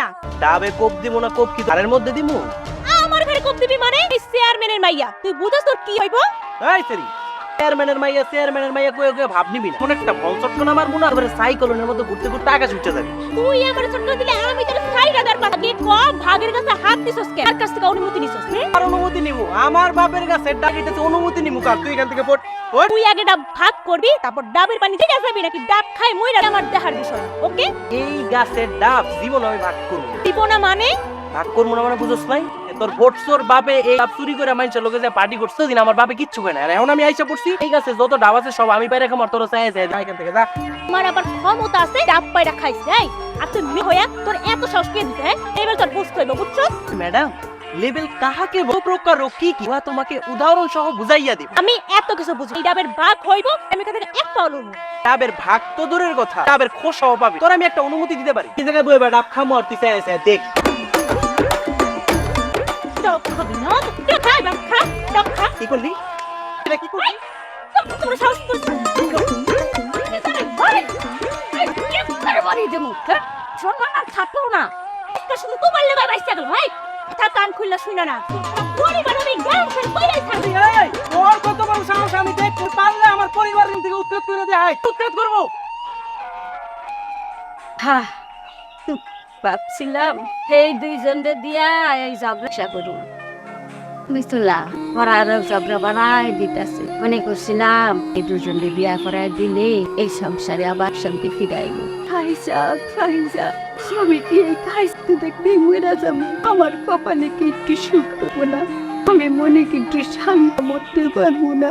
না। ডাবে কোপ দিব না কোপ কি ধারের মধ্যে দিমু আমার ঘরে কোপ দিবি মানে চেয়ারম্যানের মাইয়া। তুই বুঝছ তোর কি হইব? এই সেরি চেয়ারম্যানের মাইয়া চেয়ারম্যানের মাইয়া কয়ে কয়ে ভাব নিবি না। কোন একটা নামার মুনা এবারে সাইকেলের মধ্যে ঘুরতে ঘুরতে আকাশ উঠে যাবে। তুই আমার ছোট দিলে আমি তোর সাইডা দেওয়ার কথা কি কম ভাগের কাছে হাত দিছস কে? আর কাছ থেকে অনুমতি নিছস রে আমার বাপের কাছে ডাকিতেছে অনুমতি কার তুই এখান থেকে পড়। তুই আগে ডাব ভাগ করবি তারপর ডাবের পানি যাবি নাকি ডাব খাই মইরা আমার দেখার বিষয় ওকে? এই গাছের ডাব জীবন আমি ভাগ করব। দিব না মানে? ভাগ করব না মানে নাই? তোর ভোটসোর বাপে এই ডাব চুরি করে মানুষের লোকে যে পার্টি করছে দিন আমার বাপে কিচ্ছু করে না। এখন আমি আইসা পড়ছি এই গাছে যত ডাব আছে সব আমি পাই তোর চাই চাই যা এখান থেকে যা। আমার আবার ক্ষমতা আছে ডাব পাইরা খাইছ এই। আর তুই মেয়ে হইয়া তোর এত সাহস কে দিছে হ্যাঁ? এবার তোর বুঝতে হইব ম্যাডাম লেভেল কাহাকে বহু প্রকার কি কি উহা তোমাকে উদাহরণ সহ বুঝাইয়া দিব আমি এত কিছু বুঝি এই ডাবের ভাগ হইব আমি থেকে এক পাও লড়বো ডাবের ভাগ তো দূরের কথা ডাবের খোসাও পাবি তোর আমি একটা অনুমতি দিতে পারি কি জায়গায় বইবা ডাব খামো আর তুই চাই চাই দেখ ডাব খাবি না তো খাই ডাব খা ডাব খা কি করলি এটা কি করলি তোর সাহস করছিস সম্মান আর থাকল না একটা শুধু তোমার লেগে বাইসে গেল ভাই তা কান খুললা শুনে না। পরিবার আমি ফের কইরাই থাকবি। এই তোর কত বড় সাহস আমি দেখতে পারলে আমার পরিবার থেকে উৎখাত করে দে হাই উৎখাত করব? হা ভাবছিলাম এই দুইজনকে দিয়া এই ঝগড়া করুন বুঝলা ওরা আরও ঝগড়া বাড়াই দিতেছে। মনে করছিলাম এই দুজনকে বিয়া করায় দিলে এই সংসারে আবার শান্তি ফিরাইব। খাইসা খাইসা স্বামী কি এই খাইতে দেখলে মরে আমার কপালে কি একটু সুখ পাবো না? আমি মনে কি একটু শান্ত মরতে পারব না।